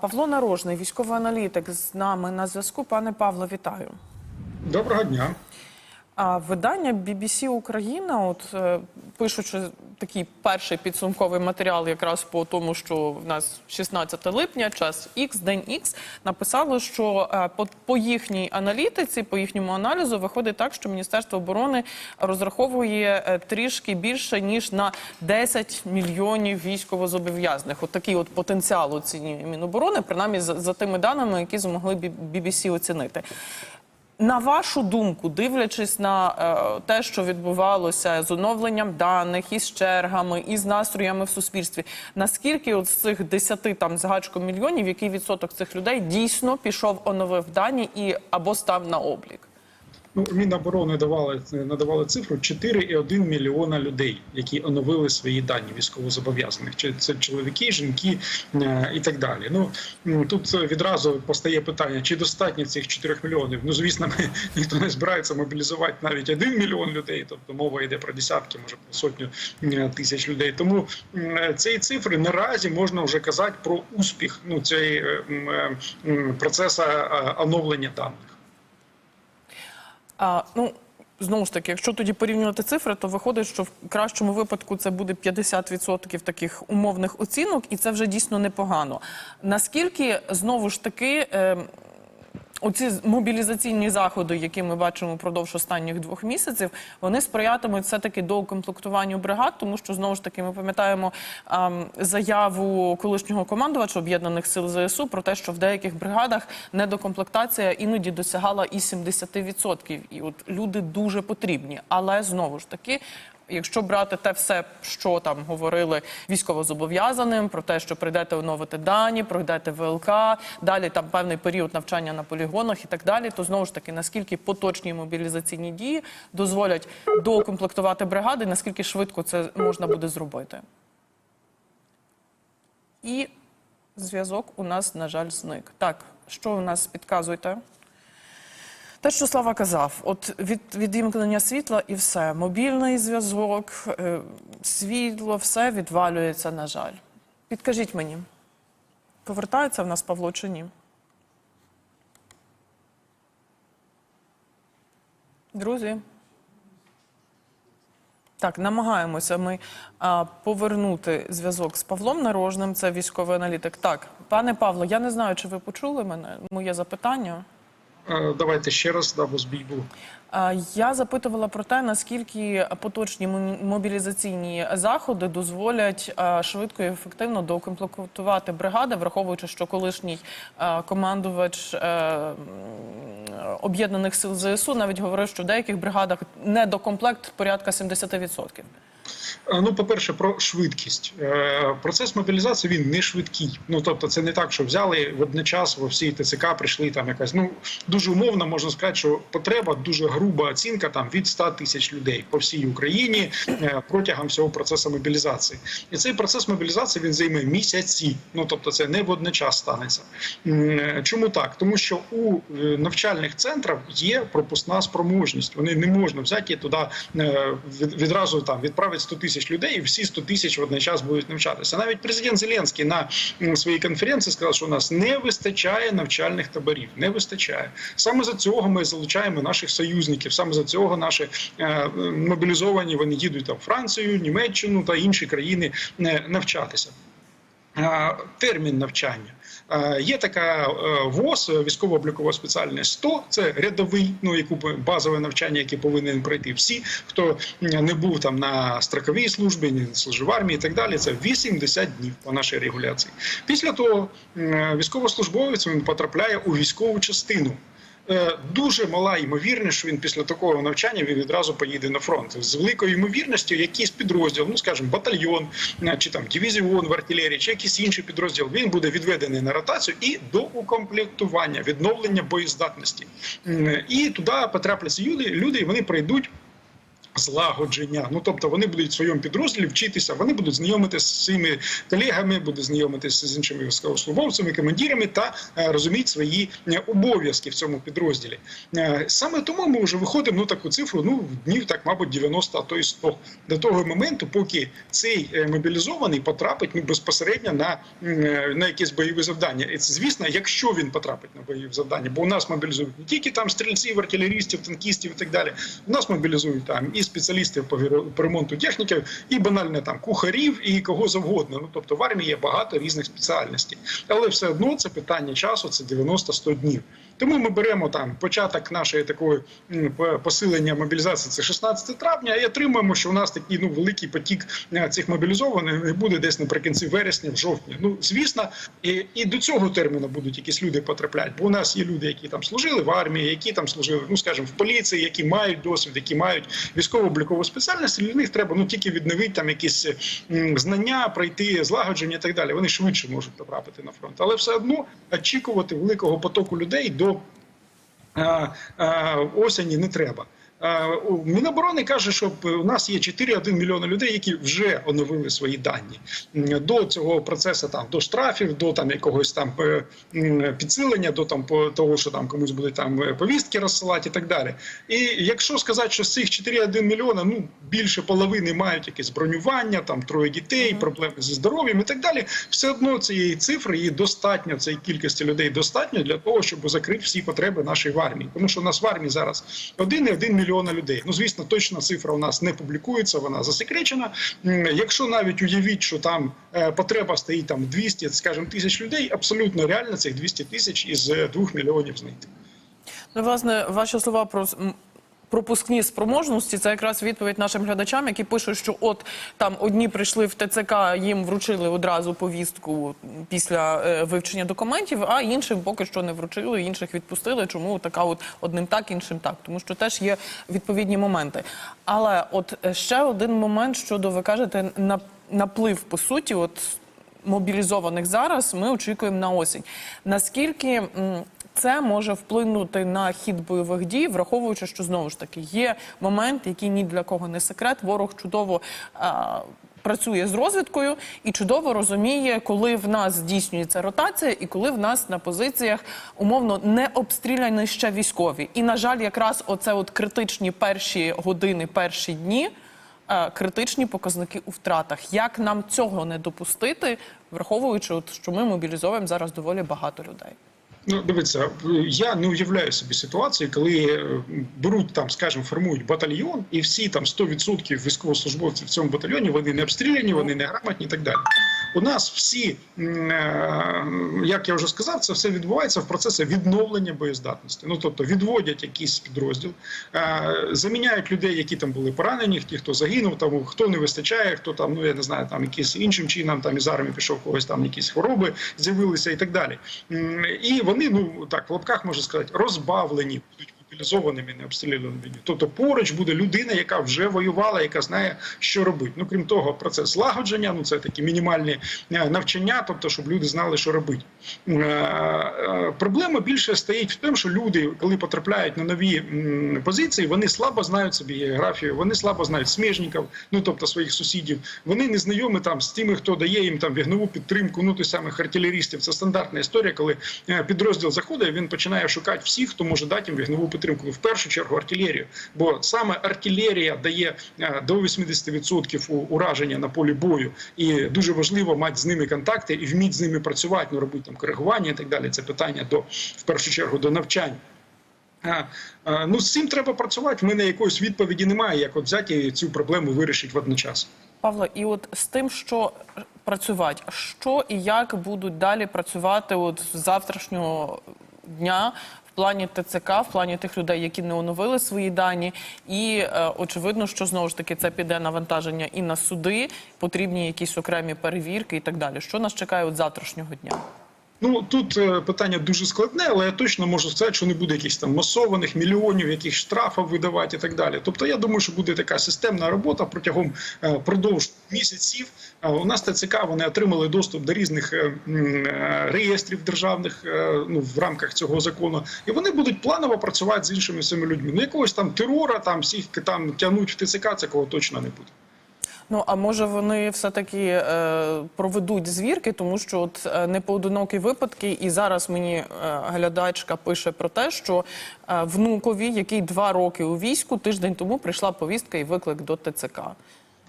Павло Нарожний, військовий аналітик, з нами на зв'язку. Пане Павло, вітаю. Доброго дня. А видання BBC Україна, от е, пишучи такий перший підсумковий матеріал, якраз по тому, що в нас 16 липня, час X, день X, написало, що е, по, по їхній аналітиці, по їхньому аналізу, виходить так, що Міністерство оборони розраховує е, трішки більше ніж на 10 мільйонів військовозобов'язаних. От такий от потенціал оцінює Міноборони, принаймні за, за тими даними, які змогли BBC оцінити. На вашу думку, дивлячись на е, те, що відбувалося з оновленням даних, із чергами, із настроями в суспільстві, наскільки от з цих 10 там з гачком мільйонів, який відсоток цих людей дійсно пішов, оновив дані і або став на облік? Ну, Міноборони давали надавали цифру 4,1 мільйона людей, які оновили свої дані військовозобов'язаних. Чи це чоловіки, жінки е, і так далі. Ну тут відразу постає питання: чи достатньо цих 4 мільйонів? Ну звісно, ми, ніхто не збирається мобілізувати навіть 1 мільйон людей. Тобто мова йде про десятки, може про сотню е, тисяч людей. Тому м, цієї цифри наразі можна вже казати про успіх ну цієї е, е, процесу е, оновлення даних. А, ну, знову ж таки, якщо тоді порівнювати цифри, то виходить, що в кращому випадку це буде 50% таких умовних оцінок, і це вже дійсно непогано. Наскільки знову ж таки. Е, Оці мобілізаційні заходи, які ми бачимо впродовж останніх двох місяців, вони сприятимуть все таки до укомплектуванню бригад, тому що знову ж таки ми пам'ятаємо заяву колишнього командувача об'єднаних сил ЗСУ про те, що в деяких бригадах недокомплектація іноді досягала і 70%. І от люди дуже потрібні, але знову ж таки. Якщо брати те все, що там говорили військовозобов'язаним, про те, що прийдете оновити дані, пройдете ВЛК, далі там певний період навчання на полігонах і так далі, то знову ж таки наскільки поточні мобілізаційні дії дозволять доукомплектувати бригади, наскільки швидко це можна буде зробити. І зв'язок у нас, на жаль, зник. Так, що у нас підказуєте? Те, що Слава казав, от від відімкнення світла і все. Мобільний зв'язок, е, світло, все відвалюється, на жаль. Підкажіть мені, повертається в нас Павло чи ні? Друзі. Так, намагаємося ми а, повернути зв'язок з Павлом Нарожним, це військовий аналітик. Так, пане Павло, я не знаю, чи ви почули мене, моє запитання. Е, Давайте ще раз, да, бо збій був. Я запитувала про те, наскільки поточні мобілізаційні заходи дозволять швидко і ефективно доукомплектувати бригади, враховуючи, що колишній командувач е, об'єднаних сил ЗСУ навіть говорив, що в деяких бригадах недокомплект порядка 70%. Е, Ну, по-перше, про швидкість. Е, Процес мобілізації він не швидкий. Ну тобто, це не так, що взяли водночас во всій ТЦК прийшли там якась. Ну дуже умовно можна сказати, що потреба дуже груба оцінка там від 100 тисяч людей по всій Україні е, протягом всього процесу мобілізації. І цей процес мобілізації він займе місяці. Ну тобто, це не водночас станеться. Чому так? Тому що у навчальних центрах є пропускна спроможність. Вони не можна взяти туди відразу там відправити 100 тисяч людей, і всі 100 тисяч водночас будуть навчатися. Навіть президент Зеленський на своїй конференції сказав, що у нас не вистачає навчальних таборів. Не вистачає. Саме за цього ми залучаємо наших союзників. Саме за цього наші е, мобілізовані вони їдуть там Францію, Німеччину та інші країни е, навчатися. Термін навчання. Є така е, ВОЗ, військово-облікова спеціальність 100, це рядовий, ну яку базове навчання, яке повинен пройти всі, хто не був там на строковій службі, не служив в армії і так далі. Це 80 днів по нашій регуляції. Після того військовослужбовець він потрапляє у військову частину. Е, Дуже мала ймовірність, що він після такого навчання він відразу поїде на фронт. З великою ймовірністю якийсь підрозділ, ну скажімо, батальйон е, чи там дивізіон в артилерії, чи якийсь інший підрозділ, він буде відведений на ротацію і до укомплектування, відновлення боєздатності. І туди потрапляться люди, і вони пройдуть Злагодження, ну тобто вони будуть в своєму підрозділі вчитися, вони будуть знайомитися з своїми колегами, будуть знайомитися з іншими військовослужбовцями, командирами та е, розуміти свої е, обов'язки в цьому підрозділі. Е, саме тому ми вже виходимо ну таку цифру. Ну днів так, мабуть, 90, а то й 100. до того моменту, поки цей мобілізований потрапить ну, безпосередньо на, на якесь бойове завдання. І це, звісно, якщо він потрапить на бойове завдання, бо у нас мобілізують не тільки там стрільців, артилерістів, танкістів і так далі. У нас мобілізують там і спеціалістів по ремонту техніки, і банально там кухарів, і кого завгодно. Ну тобто в армії є багато різних спеціальностей, але все одно це питання часу, це 90-100 днів. Тому ми беремо там початок нашої такої посилення мобілізації. Це 16 травня, і отримуємо, що у нас такий ну великий потік е, цих мобілізованих буде десь наприкінці вересня, в жовтні. Ну звісно, і, і до цього терміну будуть якісь люди потрапляти. Бо у нас є люди, які там служили в армії, які там служили, ну скажімо, в поліції, які мають досвід, які мають військово-облікову спеціальність. Для них треба ну тільки відновити там якісь знання, пройти злагодження і так далі. Вони швидше можуть потрапити на фронт, але все одно очікувати великого потоку людей до а, а, осені не треба. Міноборони каже, що у нас є 4,1 мільйона людей, які вже оновили свої дані до цього процесу, там до штрафів, до там якогось там е, підсилення, до там того, що там комусь буде там е, повістки розсилати і так далі. І якщо сказати, що з цих 4,1 мільйона, ну більше половини мають якесь бронювання, там троє дітей, проблеми зі здоров'ям і так далі, все одно цієї цифри її достатньо, цієї кількості людей достатньо для того, щоб закрити всі потреби нашої армії. Тому що у нас в армії зараз 1,1 мільйона людей. Ну звісно, точна цифра у нас не публікується, вона засекречена. Якщо навіть уявіть, що там е, потреба стоїть там 200, скажімо, тисяч людей, абсолютно реально цих 200 тисяч із 2 мільйонів знайти. Ну, власне, ваші слова про пропускні спроможності це якраз відповідь нашим глядачам, які пишуть, що от там одні прийшли в ТЦК, їм вручили одразу повістку після е, вивчення документів, а іншим поки що не вручили, інших відпустили. Чому така от одним так, іншим так? Тому що теж є відповідні моменти. Але от е, ще один момент щодо ви кажете на наплив по суті, от мобілізованих зараз ми очікуємо на осінь. Наскільки це може вплинути на хід бойових дій, враховуючи, що знову ж таки є момент, який ні для кого не секрет. Ворог чудово. А, Працює з розвідкою і чудово розуміє, коли в нас здійснюється ротація, і коли в нас на позиціях умовно не обстріляні ще військові. І на жаль, якраз оце от критичні перші години, перші дні критичні показники у втратах. Як нам цього не допустити, враховуючи, от, що ми мобілізовуємо зараз доволі багато людей? Ну, дивіться, я не уявляю собі ситуації, коли е, беруть там, скажімо, формують батальйон, і всі там 100% військовослужбовців в цьому батальйоні вони не обстріляні, вони не грамотні і так далі. У нас всі, е, як я вже сказав, це все відбувається в процесі відновлення боєздатності. Ну тобто відводять якийсь підрозділ, е, заміняють людей, які там були поранені, ті, хто загинув, там хто не вистачає, хто там, ну я не знаю, там якийсь іншим чином там із армії пішов когось там якісь хвороби з'явилися і так далі. І вони, ну так в лапках можна сказати, розбавлені будуть мобілізованими, не обстріляними. Тобто поруч буде людина, яка вже воювала, яка знає, що робити. Ну крім того, процес злагодження, ну це такі мінімальні е, навчання, тобто, щоб люди знали, що робити. Е, е, Проблема більше стоїть в тому, що люди, коли потрапляють на нові позиції, вони слабо знають собі географію, вони слабо знають сміжників, ну тобто своїх сусідів. Вони не знайомі там з тими, хто дає їм там вігнову підтримку, ну той самих артилерістів. Це стандартна історія, коли підрозділ заходить, він починає шукати всіх, хто може дати їм вігнову підтримку. Ну, в першу чергу артилерію, бо саме артилерія дає е, до 80% ураження на полі бою, і дуже важливо мати з ними контакти і вміти з ними працювати, ну робити там коригування і так далі. Це питання до в першу чергу до навчання. А, а, ну з цим треба працювати. В мене якоїсь відповіді немає, як от взяти і цю проблему вирішити водночас. Павло, і от з тим, що працювати, що і як будуть далі працювати от з завтрашнього дня плані ТЦК, в плані тих людей, які не оновили свої дані, і е, очевидно, що знову ж таки це піде навантаження і на суди, потрібні якісь окремі перевірки і так далі. Що нас чекає от завтрашнього дня? Ну тут е, питання дуже складне, але я точно можу сказати, що не буде якихось там масованих мільйонів, яких штрафів видавати і так далі. Тобто, я думаю, що буде така системна робота протягом е, продовж місяців. Е, У нас ТЦК вони отримали доступ до різних реєстрів державних ну в рамках цього закону, і вони будуть планово працювати з іншими цими людьми. Ну якогось там терора, там всіх там тягнуть в ТЦК, такого точно не буде. Ну а може вони все таки е, проведуть звірки, тому що от е, непоодинокі випадки, і зараз мені е, глядачка пише про те, що внукові, який два роки у війську, тиждень тому прийшла повістка і виклик до ТЦК.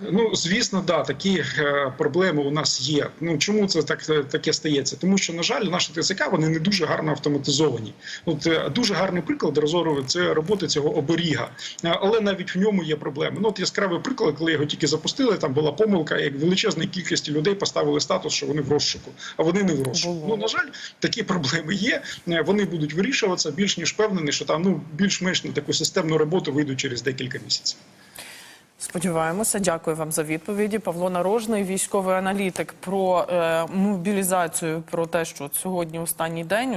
Ну звісно, да, такі е, проблеми у нас є. Ну чому це так таке стається? Тому що на жаль, наші ТЦК вони не дуже гарно автоматизовані. От е, дуже гарний приклад розору це роботи цього оберіга, Е, але навіть в ньому є проблеми. Ну от яскравий приклад, коли його тільки запустили, там була помилка, як величезній кількості людей поставили статус, що вони в розшуку, а вони не в розшуку. Ну на жаль, такі проблеми є. Е, Вони будуть вирішуватися більш ніж впевнений, що там ну більш-менш на таку системну роботу вийдуть через декілька місяців. Сподіваємося, дякую вам за відповіді. Павло Нарожний, військовий аналітик, про е, мобілізацію, про те, що сьогодні останній день.